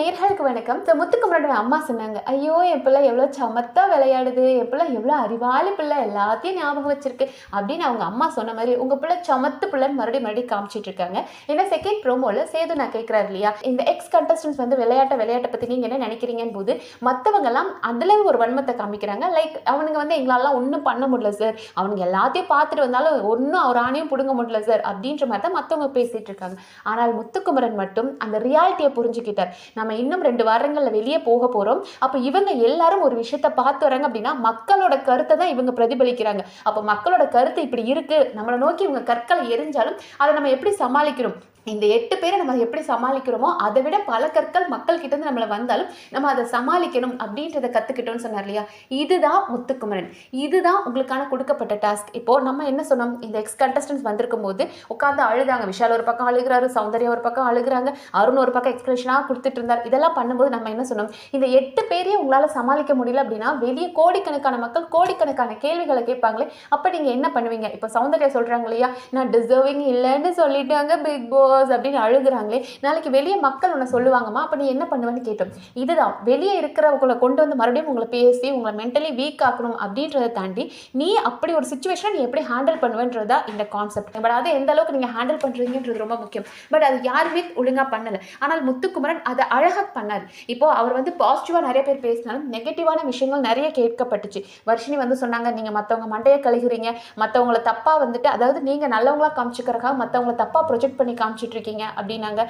நேர்களுக்கு வணக்கம். ஸோ முத்துக்குமரனோட அம்மா சொன்னாங்க ஐயோ என் பிள்ளை எவ்வளோ சமத்தா விளையாடுது. என் பிள்ளை எவ்வளோ அறிவாளி பிள்ளை. எல்லாத்தையும் ஞாபகம் வச்சிருக்கு. அப்படின்னு அவங்க அம்மா சொன்ன மாதிரி உங்க பிள்ளை சமத்து பிள்ளைன்னு மறுபடியும் மறுபடியும் காமிச்சிட்டு இருக்காங்க. ஏன்னா செகண்ட் ப்ரோமோல சேது நான் கேட்குறாரு இல்லையா? இந்த எக்ஸ் கண்டஸ்டன்ஸ் வந்து விளையாட்ட விளையாட்டை பத்தி நீங்க என்ன நினைக்கிறீங்கன்னு போது மற்றவங்கெல்லாம் அதுல ஒரு வன்மத்தை காமிக்கிறாங்க. லைக் அவனுங்க வந்து எங்களாலாம் ஒன்றும் பண்ண முடியல சார் அவனுங்க எல்லாத்தையும் பார்த்துட்டு வந்தாலும் ஒன்றும் அவர் ஆணையும் பிடுங்க முடியல சார் அப்படின்ற மாதிரி தான் மற்றவங்க பேசிட்டு இருக்காங்க. ஆனால் முத்துக்குமரன் மட்டும் அந்த ரியாலிட்டியை புரிஞ்சுக்கிட்டார். நம்ம நம்ம இன்னும் ரெண்டு வாரங்களில் வெளியே போக போகிறோம் அப்போ இவங்க எல்லாரும் ஒரு விஷயத்த பார்த்து வராங்க அப்படின்னா மக்களோட கருத்தை தான் இவங்க பிரதிபலிக்கிறாங்க. அப்போ மக்களோட கருத்து இப்படி இருக்குது நம்மளை நோக்கி இவங்க கற்களை எரிஞ்சாலும் அதை நம்ம எப்படி சமாளிக்கிறோம்? இந்த எட்டு பேரை நம்ம எப்படி சமாளிக்கிறோமோ அதை விட பல கற்கள் மக்கள் கிட்ட இருந்து நம்மளை வந்தாலும் நம்ம அதை சமாளிக்கணும் அப்படின்றத கற்றுக்கிட்டோம்னு சொன்னார் இல்லையா? இதுதான் முத்துக்குமரன். இதுதான் உங்களுக்கான கொடுக்கப்பட்ட டாஸ்க் இப்போ நம்ம என்ன சொன்னோம்? இந்த எக்ஸ் கண்டஸ்டன்ஸ் வந்திருக்கும் போது உட்காந்து அழுதாங்க. விஷால் ஒரு பக்கம் அழுகிறாரு சௌந்தர்யா ஒரு பக்கம் அழுகுறாங்க அருண் ஒரு பக்கம் எக்ஸ்பிரஷனாக கொடுத்துட்டு இருந்தார் இதெல்லாம் பண்ணும்போது நம்ம என்ன சொன்னோம்? இந்த எட்டு பேரையும் உங்களால் சமாளிக்க முடியல அப்படின்னா வெளியே கோடிக்கணக்கான மக்கள் கோடிக்கணக்கான கேள்விகளை கேட்பாங்களே அப்போ நீங்கள் என்ன பண்ணுவீங்க? இப்போ சௌந்தர்யா சொல்கிறாங்க இல்லையா? நான் டிசர்விங் இல்லைன்னு சொல்லிட்டாங்க பிக் பாஸ் அப்படின்னு அழுகுறாங்களே நாளைக்கு வெளியே மக்கள் உன்னை சொல்லுவாங்கம்மா அப்போ நீ என்ன பண்ணுவேன்னு கேட்டோம். இதுதான் வெளியே இருக்கிறவங்களை கொண்டு வந்து மறுபடியும் உங்களை பேசி உங்களை மென்டலி வீக் ஆக்கணும் அப்படின்றத தாண்டி நீ அப்படி ஒரு சுச்சுவேஷனை நீ எப்படி ஹேண்டில் பண்ணுவேன்றதா இந்த கான்செப்ட் பட் அதை எந்த அளவுக்கு நீங்கள் ஹேண்டில் பண்ணுறீங்கன்றது ரொம்ப முக்கியம். பட் அது யாருமே ஒழுங்காக பண்ணலை. ஆனால் முத்துக்குமரன் அதை அழகாக பண்ணார். இப்போது அவர் வந்து பாசிட்டிவாக நிறைய பேர் பேசினாலும் நெகட்டிவான விஷயங்கள் நிறைய கேட்கப்பட்டுச்சு. வர்ஷினி வந்து சொன்னாங்க நீங்கள் மற்றவங்க மண்டையை கழுகுறீங்க. மற்றவங்கள தப்பாக வந்துட்டு அதாவது நீங்கள் நல்லவங்களாக காமிச்சிக்கிறக்காக மற்றவங்கள தப்பாக ப்ரொஜெக்ட் பண்ணி காமிச்சு இருக்கீங்க அப்படின்னாங்க.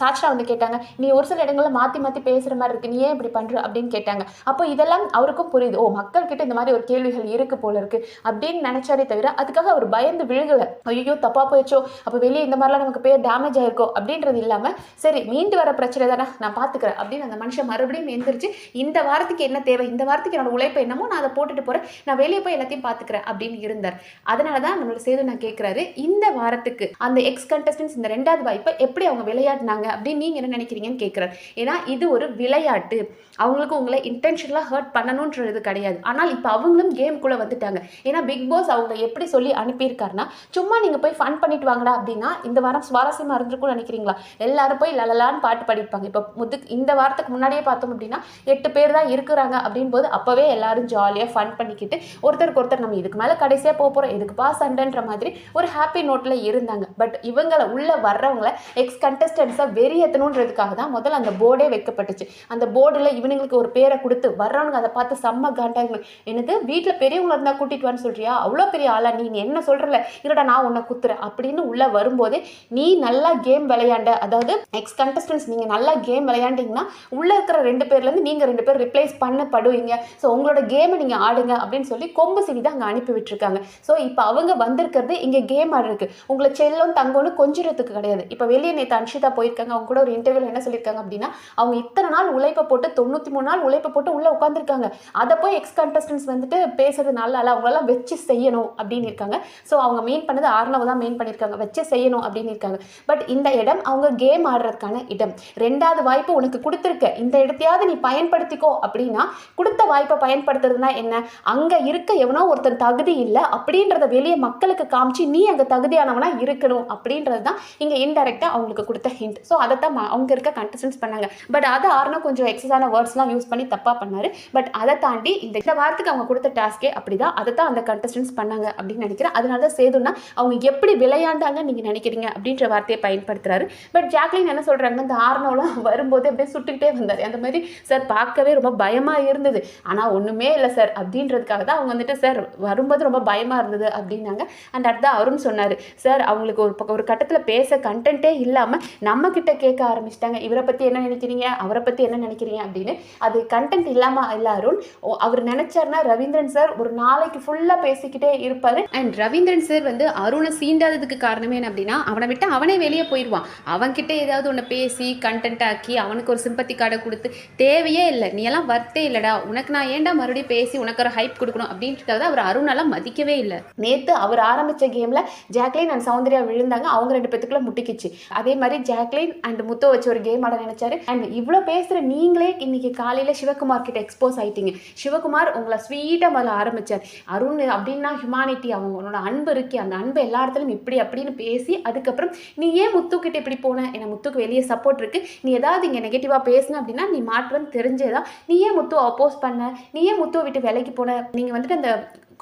சாட்சா வந்து கேட்டாங்க நீ ஒரு சில இடங்களில் மாற்றி மாற்றி பேசுகிற மாதிரி இருக்கு. நீ ஏன் இப்படி பண்ணுற அப்படின்னு கேட்டாங்க. அப்போ இதெல்லாம் அவருக்கும் புரியுது. ஓ மக்கள்கிட்ட இந்த மாதிரி ஒரு கேள்விகள் இருக்கு போல இருக்கு. அப்படின்னு நினைச்சாரே தவிர அதுக்காக அவர் பயந்து விழுகலை. ஐயோ தப்பா போயிடுச்சோ. அப்போ வெளியே இந்த மாதிரிலாம் நமக்கு பேர் டேமேஜ் ஆயிருக்கோ? அப்படின்றது இல்லாமல் சரி மீண்டு வர பிரச்சனை தானே நான் பார்த்துக்கிறேன் அப்படின்னு அந்த மனுஷன் மறுபடியும் எந்திரிச்சு இந்த வாரத்துக்கு என்ன தேவை? இந்த வாரத்துக்கு என்னோட உழைப்பு என்னமோ நான் அதை போட்டுட்டு போகிறேன் நான் வெளியே போய் எல்லாத்தையும் பார்த்துக்கிறேன் அப்படின்னு இருந்தார். அதனால தான் நம்மளோட சேது நான் கேட்குறாரு இந்த வாரத்துக்கு அந்த எக்ஸ் கண்டஸ்டன்ஸ் இந்த ரெண்டாவது வாய்ப்பை எப்படி அவங்க விளையாடினாங்க அப்படின்னு நீங்கள் என்ன நினைக்கிறீங்கன்னு கேட்குறாரு ஏன்னா இது ஒரு விளையாட்டு. அவங்களுக்கு உங்களை இன்டென்ஷனலாக ஹர்ட் பண்ணணுன்றது கிடையாது. ஆனால் இப்போ அவங்களும் கேம்குள்ளே வந்துட்டாங்க. ஏன்னா பிக் பாஸ் அவங்க எப்படி சொல்லி அனுப்பியிருக்காருன்னா சும்மா நீங்கள் போய் ஃபன் பண்ணிட்டு வாங்கடா அப்படின்னா இந்த வாரம் சுவாரஸ்யமாக இருந்திருக்கும்னு நினைக்கிறீங்களா? எல்லாரும் போய் லலலான்னு பாட்டு பாடிப்பாங்க இப்போ முது இந்த வாரத்துக்கு முன்னாடியே பார்த்தோம் அப்படின்னா எட்டு பேர் தான் இருக்கிறாங்க அப்படின் போது அப்போவே எல்லாரும் ஜாலியாக ஃபன் பண்ணிக்கிட்டு ஒருத்தருக்கு ஒருத்தர் நம்ம இதுக்கு மேலே கடைசியாக போக போகிறோம் இதுக்குப்பா சண்டைன்ற மாதிரி ஒரு ஹாப்பி நோட்டில் இருந்தாங்க. பட் இவங்களை உள்ளே வரவங்களை எக்ஸ் கண்டஸ்டன்ஸை வெறியேற்றணுன்றதுக்காக தான் முதல்ல அந்த போர்டே வைக்கப்பட்டுச்சு. அந்த போர்டில் இவனுங்களுக்கு ஒரு பேரை கொடுத்து வர்றவனுங்க அதை பார்த்து செம்ம காண்டாங்க என்னது? வீட்டில் பெரியவங்க இருந்தால் கூட்டிட்டு வான்னு சொல்றியா? அவ்வளோ பெரிய ஆளா நீ? என்ன சொல்கிறல இருடா நான் உன்னை குத்துறேன். அப்படின்னு உள்ளே வரும்போது நீ நல்லா கேம் விளையாண்ட அதாவது எக்ஸ் கண்டஸ்டன்ஸ் நீங்கள் நல்லா கேம் விளையாண்டிங்கன்னா உள்ளே இருக்கிற ரெண்டு பேர்லேருந்து நீங்கள் ரெண்டு பேர் ரிப்ளேஸ் பண்ணப்படுவீங்க. ஸோ உங்களோட கேமை நீங்கள் ஆடுங்க அப்படின்னு சொல்லி கொம்பு சிவி தான் அங்கே அனுப்பி விட்டுருக்காங்க. ஸோ இப்போ அவங்க வந்திருக்கிறது இங்கே கேம் ஆடுறதுக்கு. உங்களை செல்லம் தங்கம்னு கொஞ்சிறதுக்கு கிடையாது. இப்போ வெளியே நேற்று அன்ஷிதா போயிருக்காங்க. அவங்க கூட ஒரு இன்டர்வியூல என்ன சொல்லியிருக்காங்க அப்படின்னா அவங்க இத்தனை நாள் உழைப்பை போட்டு தொண்ணூற்றி மூணு நாள் உழைப்பை போட்டு உள்ளே உட்காந்துருக்காங்க அதை போய் எக்ஸ் கண்டஸ்டன்ஸ் வந்துட்டு பேசுறது நல்லா அவங்களெல்லாம் அவங்களாம் வச்சு செய்யணும் அப்படின்னு இருக்காங்க. ஸோ அவங்க மெயின் பண்ணது ஆர்னவ தான் மெயின் பண்ணியிருக்காங்க வச்சு செய்யணும் அப்படின்னு இருக்காங்க. பட் இந்த இடம் அவங்க கேம் ஆடுறதுக்கான இடம். ரெண்டாவது வாய்ப்பு உனக்கு கொடுத்துருக்க. இந்த இடத்தையாவது நீ பயன்படுத்திக்கோ அப்படின்னா கொடுத்த வாய்ப்பை பயன்படுத்துறதுனா என்ன? அங்கே இருக்க எவனோ ஒருத்தன் தகுதி இல்லை அப்படின்றத வெளியே மக்களுக்கு காமிச்சு நீ அங்கே தகுதியானவனா இருக்கணும் அப்படின்றது தான் இங்கே இன்டெரக்டாக அவங்களுக்கு கொடுத்த ஹிண்ட் ஸோ அதை தான் அவங்க இருக்க கண்டஸ்டன்ஸ் பண்ணாங்க. பட் அதை ஆர்னோ கொஞ்சம் எக்ஸஸான வேர்ட்ஸ்லாம் யூஸ் பண்ணி தப்பாக பண்ணார். பட் அதை தாண்டி இந்த இந்த வாரத்துக்கு அவங்க கொடுத்த டாஸ்கே அப்படிதான். அதை தான் அந்த கண்டஸ்டன்ஸ் பண்ணாங்க அப்படின்னு நினைக்கிறேன். அதனால தான் சேதுன்னா அவங்க எப்படி விளையாண்டாங்க நீங்கள் நினைக்கிறீங்க அப்படின்ற வார்த்தையை பயன்படுத்துறாரு. பட் ஜாக்லின் என்ன சொல்கிறாங்க இந்த ஆர்னோலாம் வரும்போது அப்படியே சுட்டுக்கிட்டே வந்தார். அந்த மாதிரி சார் பார்க்கவே ரொம்ப பயமாக இருந்தது. ஆனால் ஒன்றுமே இல்லை சார். அப்படின்றதுக்காக தான் அவங்க வந்துட்டு சார் வரும்போது ரொம்ப பயமாக இருந்தது. அப்படின்னாங்க. அண்ட் அடுத்த அருண் சொன்னார் சார் அவங்களுக்கு ஒரு ஒரு கட்டத்தில் பேச கண்டென்ட்டே இல்லாமல் நம்மக்கிட்ட கேட்க ஆரம்பிச்சிட்டாங்க. இவரை பற்றி என்ன நினைக்கிறீங்க? அவரை பற்றி என்ன நினைக்கிறீங்க? அப்படின்னு. அது கண்டென்ட் இல்லாமல் எல்லாரும் அருண். ஓ, அவர் நினச்சார்னா ரவீந்திரன் சார் ஒரு நாளைக்கு ஃபுல்லாக பேசிக்கிட்டே இருப்பார். அண்ட் ரவீந்திரன் சார் வந்து அருணை சீண்டாததுக்கு காரணமே என்ன அப்படின்னா அவனை விட்டு அவனே வெளியே போயிடுவான் அவன்கிட்ட ஏதாவது ஒன்று பேசி கண்டென்ட் ஆக்கி அவனுக்கு ஒரு சிம்பத்தி கார்டை கொடுத்து தேவையே இல்லை. நீ எல்லாம் வர்த்தே இல்லைடா. உனக்கு நான் ஏன்டா மறுபடியும் பேசி உனக்கு ஒரு ஹைப் கொடுக்கணும்? அப்படின்றத அவர் அருணெல்லாம் மதிக்கவே இல்லை. நேற்று அவர் ஆரம்பித்த கேமில் ஜாக்லின் அண்ட் சௌந்தர்யா விழுந்தாங்க. அவங்க ரெண்டு பேத்துக்குள்ள முட்டிக்க இழுக்கிச்சு அதே மாதிரி ஜாக்லின் அண்ட் முத்தோ வச்சு ஒரு கேம் ஆட நினைச்சாரு. அண்ட் இவ்வளோ பேசுகிற நீங்களே இன்னைக்கு காலையில் சிவகுமார் கிட்ட எக்ஸ்போஸ் ஆயிட்டீங்க. சிவகுமார் உங்களை ஸ்வீட்டாக முதல்ல ஆரம்பித்தார் அருண் அப்படின்னா ஹியூமானிட்டி அவங்களோட அன்பு இருக்கே. அந்த அன்பு எல்லா இடத்துலையும் இப்படி அப்படின்னு பேசி அதுக்கப்புறம் நீ ஏன் முத்துக்கிட்ட இப்படி போன? என்னை முத்துக்கு வெளியே சப்போர்ட் இருக்கு. நீ ஏதாவது இங்கே நெகட்டிவாக பேசின அப்படின்னா நீ மாற்றுவன்னு தெரிஞ்சதா நீ ஏன் முத்துவை அப்போஸ் பண்ண? நீ ஏன் முத்துவை விட்டு விலைக்கு போன? நீங்கள் வந்துட்டு அந்த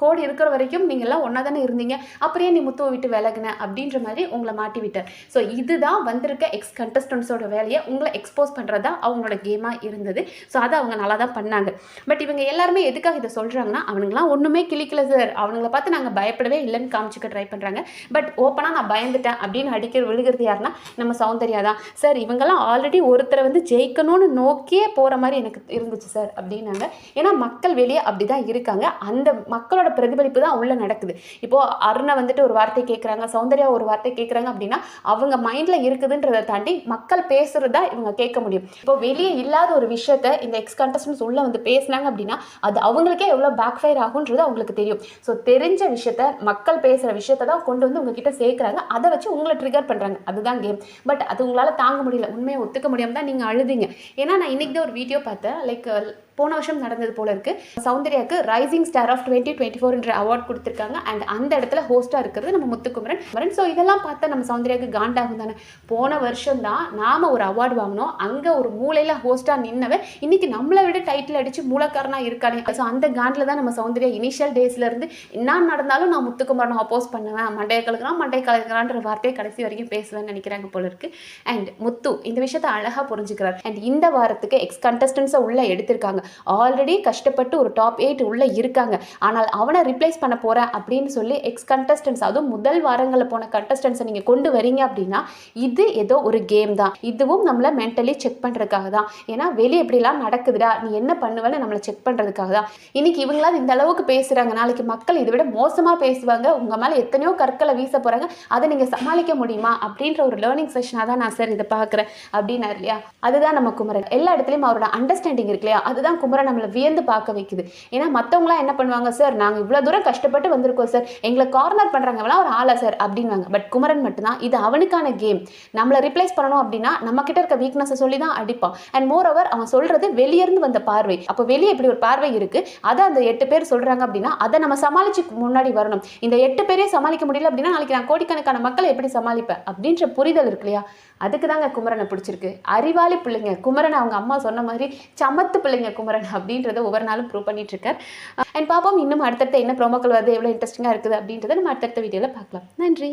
கோடி இருக்கிற வரைக்கும் நீங்கள்லாம் ஒன்றா தானே இருந்தீங்க அப்படியே நீ முத்துவை விட்டு விலகின? அப்படின்ற மாதிரி உங்களை மாட்டி விட்டார் ஸோ இதுதான் வந்திருக்க எக்ஸ் கண்டஸ்டன்ஸோட வேலையை உங்களை எக்ஸ்போஸ் பண்ணுறதா அவங்களோட கேமாக இருந்தது. ஸோ அதை அவங்க நல்லா தான் பண்ணாங்க. பட் இவங்க எல்லாருமே எதுக்காக இதை சொல்கிறாங்கன்னா அவனுங்களாம் ஒன்றுமே கிளிக்கல சார் அவனுங்களை பார்த்து நாங்கள் பயப்படவே இல்லைன்னு காமிச்சிக்க ட்ரை பண்ணுறாங்க பட் ஓப்பனாக நான் பயந்துட்டேன் அப்படின்னு அடிக்கிற விழுகிறது யாருன்னா நம்ம சௌந்தர்யா தான். சார் இவங்கெல்லாம் ஆல்ரெடி ஒருத்தரை வந்து ஜெயிக்கணும்னு நோக்கியே போகிற மாதிரி எனக்கு இருந்துச்சு சார் அப்படின்னாங்க. ஏன்னா மக்கள் வெளியே அப்படி தான் இருக்காங்க. அந்த மக்களோட பிரதிபலிப்பு தான் உள்ளே நடக்குது. இப்போது அருணை வந்துட்டு ஒரு வார்த்தை கேட்குறாங்க சௌந்தர்யா ஒரு வார்த்தை கேட்குறாங்க அப்படின்னா அவங்க மைண்டில் இருக்குதுன்றதை தாண்டி மக்கள் பேசுகிறதா இவங்க கேட்க முடியும். இப்போ வெளியே இல்லாத ஒரு விஷயத்த இந்த எக்ஸ் கண்டஸ்டன்ஸ் உள்ளே வந்து பேசுனாங்க அப்படின்னா அது அவங்களுக்கே எவ்வளோ பேக் ஃபயர் ஆகுன்றது அவங்களுக்கு தெரியும். ஸோ தெரிஞ்ச விஷயத்த மக்கள் பேசுகிற விஷயத்த தான் கொண்டு வந்து உங்ககிட்ட சேர்க்குறாங்க. அதை வச்சு உங்களை ட்ரிகர் பண்ணுறாங்க அதுதான் கேம் பட் அது உங்களால் தாங்க முடியல. உண்மையை ஒத்துக்க முடியாமல் தான் நீங்கள் அழுதிங்க. ஏன்னா நான் இன்னைக்கு தான் ஒரு வீடியோ பார்த்தேன். லைக் போன வருஷம் நடந்தது போல இருக்கு. சௌந்தர்யாக்கு rising star of twenty twenty four என்ற அவார்ட் கொடுத்துருக்காங்க. அண்ட் அந்த இடத்துல ஹோஸ்ட்டாக இருக்கிறது நம்ம முத்துக்குமரன். ஸோ இதெல்லாம் பார்த்தா நம்ம சௌந்தர்யாவுக்கு காண்டாகும் தானே. போன வருஷம் தான் நாம ஒரு அவார்டு வாங்கினோம். அங்கே ஒரு மூலையில் ஹோஸ்ட்டாக நின்னவன். இன்னைக்கு நம்மளை விட டைட்டில் அடிச்சு மூலக்காரனாக இருக்கானே. ஸோ அந்த காண்டில் தான் நம்ம சௌந்தர்யா இனிஷியல் டேஸ்ல இருந்து என்ன நடந்தாலும் நான் முத்துக்குமரனை அப்போஸ் பண்ணுவேன். மண்டைய கலக்கிறான் மண்டைய கலக்கிறான்ற வார்த்தையை கடைசி வரைக்கும் பேசுவேன்னு நினைக்கிறாங்க போல இருக்கு. அண்ட் முத்து இந்த விஷயத்தை அழகாக புரிஞ்சுக்கிறார். அண்ட் இந்த வாரத்துக்கு எக்ஸ் கண்டஸ்டன்ஸை உள்ள எடுத்திருக்காங்க. ஆல்ரெடி கஷ்டப்பட்டு ஒரு டாப் எயிட் உள்ளே இருக்காங்க. ஆனால் அவனை ரிப்ளேஸ் பண்ண போகிறேன் அப்படின்னு சொல்லி எக்ஸ் கண்டஸ்டன்ஸ் அதுவும் முதல் வாரங்களில் போன கண்டஸ்டன்ஸை நீங்கள் கொண்டு வரீங்க அப்படின்னா இது ஏதோ ஒரு கேம் தான். இதுவும் நம்மளை மென்டலி செக் பண்ணுறதுக்காக தான். ஏன்னா வெளியே எப்படிலாம் நடக்குதுடா நீ என்ன பண்ணுவேன்னு நம்மளை செக் பண்ணுறதுக்காக தான். இன்னைக்கு இவங்களாம் இந்த அளவுக்கு பேசுகிறாங்க நாளைக்கு மக்கள் இதை விட மோசமாக பேசுவாங்க. உங்கள் மேலே எத்தனையோ கற்களை வீச போகிறாங்க அதை நீங்கள் சமாளிக்க முடியுமா அப்படின்ற ஒரு லேர்னிங் செஷனாக தான் நான் சார் இதை பார்க்குறேன். அப்படின்னாரு இல்லையா? அதுதான் நம்ம குமரன். எல்லா இடத்துலையும் அவரோட அண்டர்ஸ்டாண்டிங் இருக்கு இல்லையா? அதுதான் குமரன் நம்மளை வியந்து பார்க்க வைக்குது. ஏன்னா மற்றவங்களாம் என்ன பண்ணுவாங்க சார் நாங்கள் இவ்வளோ தூரம் கஷ்டப்பட்டு வந்திருக்கோம் சார். எங்களை கார்னர் பண்ணுறாங்கலாம் ஒரு ஆளா சார் அப்படின்வாங்க பட் குமரன் மட்டும்தான். இது அவனுக்கான கேம் நம்மளை ரிப்ளேஸ் பண்ணணும் அப்படின்னா நம்ம கிட்ட இருக்க வீக்னஸை சொல்லி தான் அடிப்பான். அண்ட் மோர் ஓவர் அவன் சொல்றது வெளியிருந்து வந்த பார்வை. அப்போ வெளியே இப்படி ஒரு பார்வை இருக்கு. அதை அந்த எட்டு பேர் சொல்றாங்க அப்படின்னா அதை நம்ம சமாளிச்சு முன்னாடி வரணும். இந்த எட்டு பேரையும் சமாளிக்க முடியல அப்படின்னா நாளைக்கு நான் கோடிக்கணக்கான மக்களை எப்படி சமாளிப்பேன்? அப்படின்ற புரிதல் இருக்கு இல்லையா? அதுக்கு தாங்க குமரனை பிடிச்சிருக்கு. அறிவாளி பிள்ளைங்க. குமரன் அவங்க அம்மா சொன்ன மாதிரி சமத்து பிள்ளைங்க குமரன். அப்படின்றத ஒவ்வொரு நாளும் ப்ரூவ் பண்ணிட்டு இருக்கார். அண்ட் பாப்போம் இன்னும் அடுத்தடுத்த என்ன ப்ரோமோக்கள் வருது எவ்வளோ இன்ட்ரெஸ்டிங்காக இருக்குது அப்படின்றத நம்ம அடுத்தடுத்த வீடியோவில் பார்க்கலாம். நன்றி.